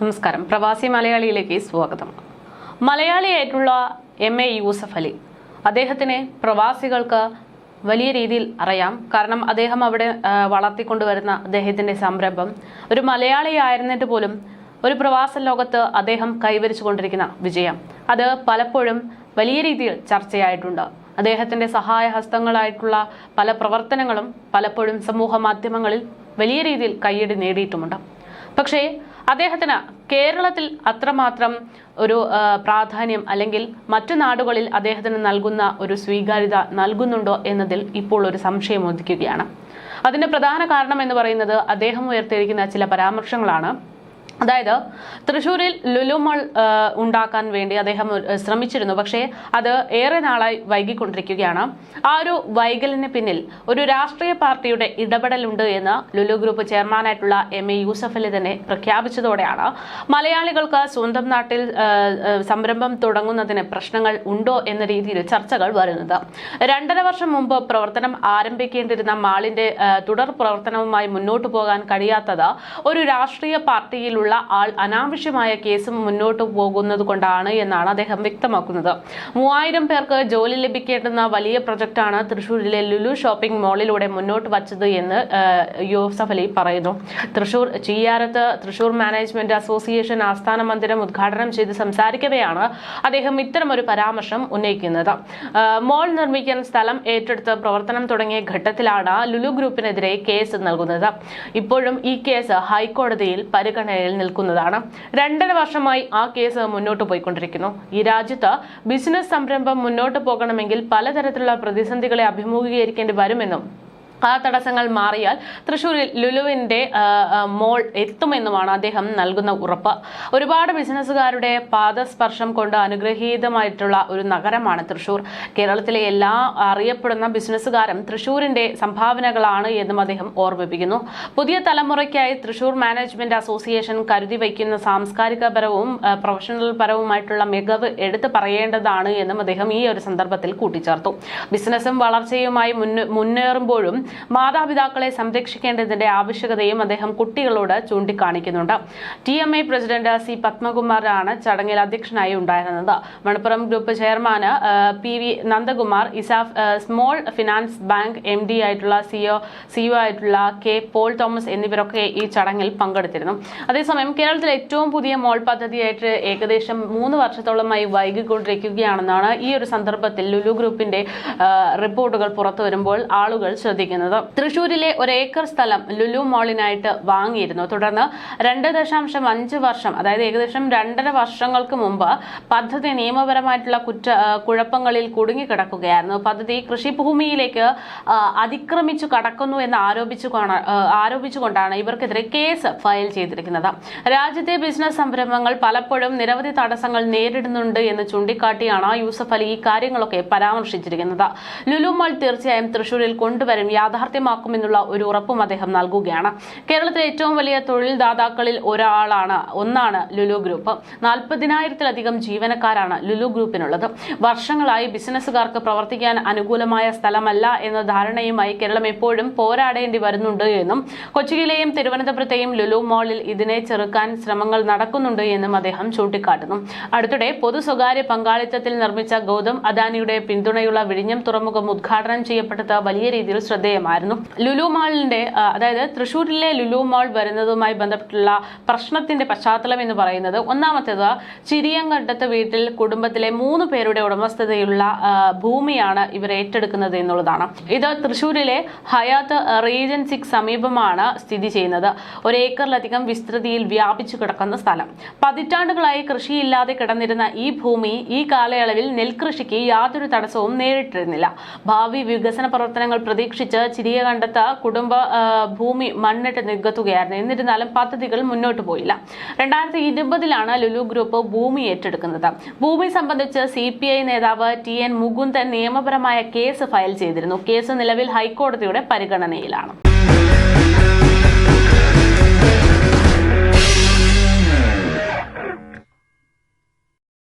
നമസ്കാരം. പ്രവാസി മലയാളിയിലേക്ക് സ്വാഗതം. മലയാളിയായിട്ടുള്ള എം എ യൂസഫ് അലി. അദ്ദേഹത്തിനെ പ്രവാസികൾക്ക് വലിയ രീതിയിൽ അറിയാം. കാരണം അദ്ദേഹം അവിടെ വളർത്തിക്കൊണ്ടുവരുന്ന അദ്ദേഹത്തിന്റെ സംരംഭം ഒരു മലയാളി ആയിരുന്നിട്ട് പോലും ഒരു പ്രവാസ ലോകത്ത് അദ്ദേഹം കൈവരിച്ചു കൊണ്ടിരിക്കുന്ന വിജയം. അത് പലപ്പോഴും വലിയ രീതിയിൽ ചർച്ചയായിട്ടുണ്ട്. അദ്ദേഹത്തിന്റെ സഹായഹസ്തങ്ങളായിട്ടുള്ള പല പ്രവർത്തനങ്ങളും പലപ്പോഴും സമൂഹ മാധ്യമങ്ങളിൽ വലിയ രീതിയിൽ കയ്യടി നേടിയിട്ടുമുണ്ട്. പക്ഷേ അദ്ദേഹത്തിന് കേരളത്തിൽ അത്രമാത്രം ഒരു പ്രാധാന്യം അല്ലെങ്കിൽ മറ്റു നാടുകളിൽ അദ്ദേഹത്തിന് നൽകുന്ന ഒരു സ്വീകാര്യത നൽകുന്നുണ്ടോ എന്നതിൽ ഇപ്പോൾ ഒരു സംശയം ഉദിക്കുകയാണ്. അതിന്റെ പ്രധാന കാരണം എന്ന് പറയുന്നത് അദ്ദേഹം ഉയർത്തിയിരിക്കുന്ന ചില പരാമർശങ്ങളാണ്. അതായത് തൃശ്ശൂരിൽ ലുലുമൾ ഉണ്ടാക്കാൻ വേണ്ടി അദ്ദേഹം ശ്രമിച്ചിരുന്നു. പക്ഷേ അത് ഏറെ നാളായി വൈകിക്കൊണ്ടിരിക്കുകയാണ്. ആ ഒരു വൈകലിന് പിന്നിൽ ഒരു രാഷ്ട്രീയ പാർട്ടിയുടെ ഇടപെടലുണ്ട് എന്ന് ലുലു ഗ്രൂപ്പ് ചെയർമാനായിട്ടുള്ള എം. എ. യൂസഫലി തന്നെ പ്രഖ്യാപിച്ചതോടെയാണ്. മലയാളികൾക്ക് സ്വന്തം നാട്ടിൽ സംരംഭം തുടങ്ങുന്നതിന് പ്രശ്നങ്ങൾ ഉണ്ടോ എന്ന രീതിയിൽ ചർച്ചകൾ വരുന്നത്. രണ്ടര വർഷം മുമ്പ് പ്രവർത്തനം ആരംഭിക്കേണ്ടിരുന്ന മാളിന്റെ തുടർ പ്രവർത്തനവുമായി മുന്നോട്ട് പോകാൻ കഴിയാത്തത് ഒരു രാഷ്ട്രീയ പാർട്ടിയിലുള്ള ആൾ അനാവശ്യമായ കേസ് മുന്നോട്ട് പോകുന്നത് കൊണ്ടാണ് എന്നാണ് അദ്ദേഹം വ്യക്തമാക്കുന്നത്. മൂവായിരം പേർക്ക് ജോലി ലഭിക്കേണ്ടുന്ന വലിയ പ്രൊജക്ടാണ് തൃശൂരിലെ ലുലു ഷോപ്പിംഗ് മാളിലൂടെ മുന്നോട്ട് വച്ചത് എന്ന് യൂസഫ് അലി പറയുന്നു. തൃശൂർ ചീയാരത്ത് തൃശൂർ മാനേജ്മെന്റ് അസോസിയേഷൻ ആസ്ഥാന മന്ദിരം ഉദ്ഘാടനം ചെയ്ത് സംസാരിക്കവെയാണ് അദ്ദേഹം ഇത്തരമൊരു പരാമർശം ഉന്നയിക്കുന്നത്. മോൾ നിർമ്മിക്കാൻ സ്ഥലം ഏറ്റെടുത്ത് പ്രവർത്തനം തുടങ്ങിയ ഘട്ടത്തിലാണ് ലുലു ഗ്രൂപ്പിനെതിരെ കേസ് നൽകുന്നത്. ഇപ്പോഴും ഈ കേസ് ഹൈക്കോടതിയിൽ പരിഗണനയിൽ നിൽക്കുന്നതാണ്. രണ്ടര വർഷമായി ആ കേസ് മുന്നോട്ട് പോയിക്കൊണ്ടിരിക്കുന്നു. ഈ രാജ്യത്ത് ബിസിനസ് സംരംഭം മുന്നോട്ട് പോകണമെങ്കിൽ പലതരത്തിലുള്ള പ്രതിസന്ധികളെ അഭിമുഖീകരിക്കേണ്ടി വരുമെന്നും ആ തടസ്സങ്ങൾ മാറിയാൽ തൃശ്ശൂരിൽ ലുലുവിന്റെ മോൾ എത്തുമെന്നുമാണ് അദ്ദേഹം നൽകുന്ന ഉറപ്പ്. ഒരുപാട് ബിസിനസ്സുകാരുടെ പാദസ്പർശം കൊണ്ട് അനുഗ്രഹീതമായിട്ടുള്ള ഒരു നഗരമാണ് തൃശ്ശൂർ. കേരളത്തിലെ എല്ലാ അറിയപ്പെടുന്ന ബിസിനസ്സുകാരും തൃശ്ശൂരിന്റെ സംഭാവനകളാണ് എന്നും അദ്ദേഹം ഓർമ്മിപ്പിക്കുന്നു. പുതിയ തലമുറയ്ക്കായി തൃശ്ശൂർ മാനേജ്മെന്റ് അസോസിയേഷൻ കരുതി വയ്ക്കുന്ന സാംസ്കാരികപരവും പ്രൊഫഷണൽ പരവുമായിട്ടുള്ള മികവ് എടുത്തു പറയേണ്ടതാണ് എന്നും അദ്ദേഹം ഈ ഒരു സന്ദർഭത്തിൽ കൂട്ടിച്ചേർത്തു. ബിസിനസ്സും വളർച്ചയുമായി മുന്നേറുമ്പോഴും മാതാപിതാക്കളെ സംരക്ഷിക്കേണ്ടതിന്റെ ആവശ്യകതയും അദ്ദേഹം കുട്ടികളോട് ചൂണ്ടിക്കാണിക്കുന്നുണ്ട്. T M I president C പത്മകുമാറാണ് ചടങ്ങിൽ അധ്യക്ഷനായി ഉണ്ടായിരുന്നത്. Manappuram group chairman P V Nandakumar ESAF small finance bank M D ആയിട്ടുള്ള സിഒ സിഒ ആയിട്ടുള്ള കെ പോൾ തോമസ് എന്നിവരൊക്കെ ഈ ചടങ്ങിൽ പങ്കെടുത്തിരുന്നു. അതേസമയം കേരളത്തിലെ ഏറ്റവും പുതിയ മോൾ പദ്ധതിയായിട്ട് ഏകദേശം മൂന്ന് വർഷത്തോളമായി വൈകിക്കൊണ്ടിരിക്കുകയാണെന്നാണ് ഈ ഒരു സന്ദർഭത്തിൽ ലുലു ഗ്രൂപ്പിന്റെ റിപ്പോർട്ടുകൾ പുറത്തു വരുമ്പോൾ ആളുകൾ ശ്രദ്ധിക്കുന്നത്. തൃശൂരിലെ ഒരു ഏക്കർ സ്ഥലം ലുലു മോളിനായിട്ട് വാങ്ങിയിരുന്നു. തുടർന്ന് രണ്ട് ദശാംശം അഞ്ച് വർഷം അതായത് ഏകദേശം രണ്ടര വർഷങ്ങൾക്ക് മുമ്പ് പദ്ധതി നിയമപരമായിട്ടുള്ള കുറ്റ കുഴപ്പങ്ങളിൽ കുടുങ്ങിക്കിടക്കുകയായിരുന്നു. പദ്ധതി കൃഷിഭൂമിയിലേക്ക് അതിക്രമിച്ചു കടക്കുന്നു എന്ന് ആരോപിച്ചു ആരോപിച്ചുകൊണ്ടാണ് ഇവർക്കെതിരെ കേസ് ഫയൽ ചെയ്തിരിക്കുന്നത്. രാജ്യത്തെ ബിസിനസ് സംരംഭങ്ങൾ പലപ്പോഴും നിരവധി തടസ്സങ്ങൾ നേരിടുന്നുണ്ട് എന്ന് ചൂണ്ടിക്കാട്ടിയാണ് യൂസഫ് അലി ഈ കാര്യങ്ങളൊക്കെ പരാമർശിച്ചിരിക്കുന്നത്. ലുലു മാൾ തീർച്ചയായും തൃശൂരിൽ കൊണ്ടുവരും. യാഥാർത്ഥ്യമാക്കുമെന്നുള്ള ഒരു ഉറപ്പും അദ്ദേഹം നൽകുകയാണ്. കേരളത്തിലെ ഏറ്റവും വലിയ തൊഴിൽ ദാതാക്കളിൽ ഒരാളാണ് ഒന്നാണ് ലുലു ഗ്രൂപ്പ്. നാൽപ്പതിനായിരത്തിലധികം ജീവനക്കാരാണ് ലുലു ഗ്രൂപ്പിനുള്ളത്. വർഷങ്ങളായി ബിസിനസ്സുകാർക്ക് പ്രവർത്തിക്കാൻ അനുകൂലമായ സ്ഥലമല്ല എന്ന ധാരണയുമായി കേരളം എപ്പോഴും പോരാടേണ്ടി വരുന്നുണ്ട് എന്നും കൊച്ചിയിലെയും തിരുവനന്തപുരത്തെയും ലുലു മാളിൽ ഇതിനെ ചെറുക്കാൻ ശ്രമങ്ങൾ നടക്കുന്നുണ്ട് എന്നും അദ്ദേഹം ചൂണ്ടിക്കാട്ടുന്നു. അടുത്തിടെ പൊതു സ്വകാര്യ പങ്കാളിത്തത്തിൽ നിർമ്മിച്ച ഗൗതം അദാനിയുടെ പിന്തുണയുള്ള വിഴിഞ്ഞം തുറമുഖം ഉദ്ഘാടനം ചെയ്യപ്പെട്ടത് വലിയ രീതിയിൽ ശ്രദ്ധേയമായിരുന്നു ലുലു മാളിന്റെ അതായത് തൃശ്ശൂരിലെ ലുലു മാൾ വരുന്നതുമായി ബന്ധപ്പെട്ടുള്ള പ്രശ്നത്തിന്റെ പശ്ചാത്തലം എന്ന് പറയുന്നത് ഒന്നാമത്തേത് ചിരിയങ്കണ്ടത്ത് വീട്ടിൽ കുടുംബത്തിലെ മൂന്ന് പേരുടെ ഉടമസ്ഥതയുള്ള ഭൂമിയാണ് ഇവർ ഏറ്റെടുക്കുന്നത് എന്നുള്ളതാണ്. ഇത് തൃശ്ശൂരിലെ ഹയാത്ത് റീജൻസിക്ക് സമീപമാണ് സ്ഥിതി ചെയ്യുന്നത്. ഒരു ഏക്കറിലധികം വിസ്തൃതിയിൽ വ്യാപിച്ചു കിടക്കുന്ന സ്ഥലം. പതിറ്റാണ്ടുകളായി കൃഷിയില്ലാതെ കിടന്നിരുന്ന ഈ ഭൂമി ഈ കാലയളവിൽ നെൽകൃഷിക്ക് യാതൊരു തടസ്സവും നേരിട്ടിരുന്നില്ല. ഭാവി വികസന പ്രവർത്തനങ്ങൾ പ്രതീക്ഷിച്ച് ചിരിയകണ്ടത്ത് കുടുംബ ആ, ഭൂമി മണ്ണിട്ട് നികത്തുകയായിരുന്നു. എന്നിരുന്നാലും പദ്ധതികൾ മുന്നോട്ട് പോയില്ല. രണ്ടായിരത്തി ഇരുപതിലാണ് ലുലു ഗ്രൂപ്പ് ഭൂമി ഏറ്റെടുക്കുന്നത്. ഭൂമി സംബന്ധിച്ച് സി പി ഐ നേതാവ് ടി എൻ മുകുന്ദൻ നിയമപരമായ കേസ് ഫയൽ ചെയ്തിരുന്നു. കേസ് നിലവിൽ ഹൈക്കോടതിയുടെ പരിഗണനയിലാണ്.